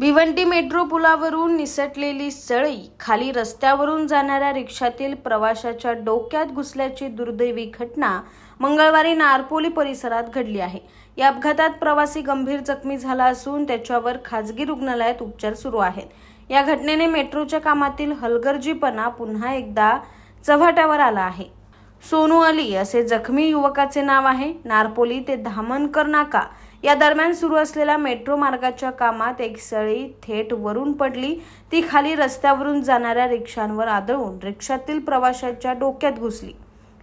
Bhiwandi metro पुलावरून निसटलेली सळई खाली रस्त्यावरून जाणाऱ्या रिक्षातील प्रवाशाच्या डोक्यात घुसल्याची दुर्दैवी घटना मंगळवारी नारपोली परिसरात घडली आहे. या अपघातात प्रवासी गंभीर जखमी झाला असून त्याच्यावर खाजगी रुग्णालयात उपचार सुरू आहेत. या घटनेने मेट्रोच्या कामातील हलगर्जीपणा पुन्हा एकदा चव्हाट्यावर आला आहे. सोनू अली असे जखमी युवकाचे नाव आहे. नारपोली ते धामणकर नाका या दरम्यान सुरू असलेल्या मेट्रो मार्गाच्या कामात एक सळी थेट वरून पडली. ती खाली रस्त्यावरून जाणाऱ्या रिक्षांवर आदळून रिक्षातील प्रवाशाच्या डोक्यात घुसली.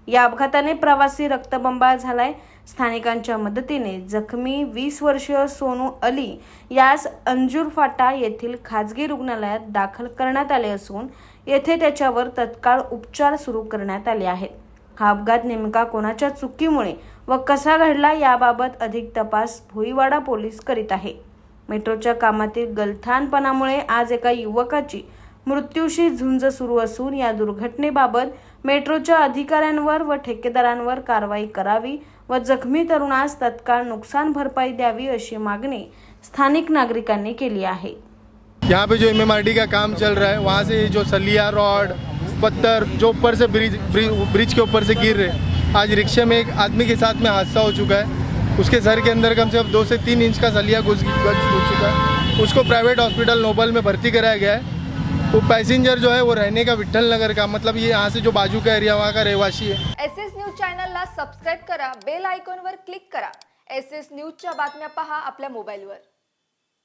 या अपघाताने प्रवासी रक्तबंबाळ झालाय. स्थानिकांच्या मदतीने जखमी वीस वर्षीय सोनू अली यास अंजूर फाटा येथील खाजगी रुग्णालयात दाखल करण्यात आले असून येथे त्याच्यावर तत्काळ उपचार सुरू करण्यात आले आहेत. हा अपघात नेमका कोणाच्या चुकीमुळे व कसा घडला याबाबत अधिक तपास भुईवाडा पोलीस करीत आहे. मेट्रोच्या कामातील गलथानपणामुळे आज एका युवकाची मृत्यूशी झुंज सुरू असून या दुर्घटनेबाबत मेट्रोच्या अधिकाऱ्यांवर व ठेकेदारांवर कारवाई करावी व जखमी तरुणास तत्काळ नुकसान भरपाई द्यावी अशी मागणी स्थानिक नागरिकांनी केली आहे. यहाँ पे जो एम का काम चल रहा है वहाँ से जो सलिया रॉड पत्थर जो ऊपर से ब्रिज ब्रिज, के ऊपर से गिर रहे आज रिक्शे में एक आदमी के साथ में हादसा हो चुका है। उसके सर के अंदर कम से कम दो से तीन इंच का सलिया घुस घुस चुका है। उसको प्राइवेट हॉस्पिटल नोबल में भर्ती कराया गया है। वो पैसेंजर जो है वो रहने का विट्ठल नगर का मतलब ये यहाँ से जो बाजू का एरिया वहाँ का रहवासी है। एस एस न्यूज़ चॅनलला सबस्क्राईब करा बेल आयकॉनवर क्लिक करा। एस एस न्यूजच्या बातम्या पहा आपल्या मोबाईलवर.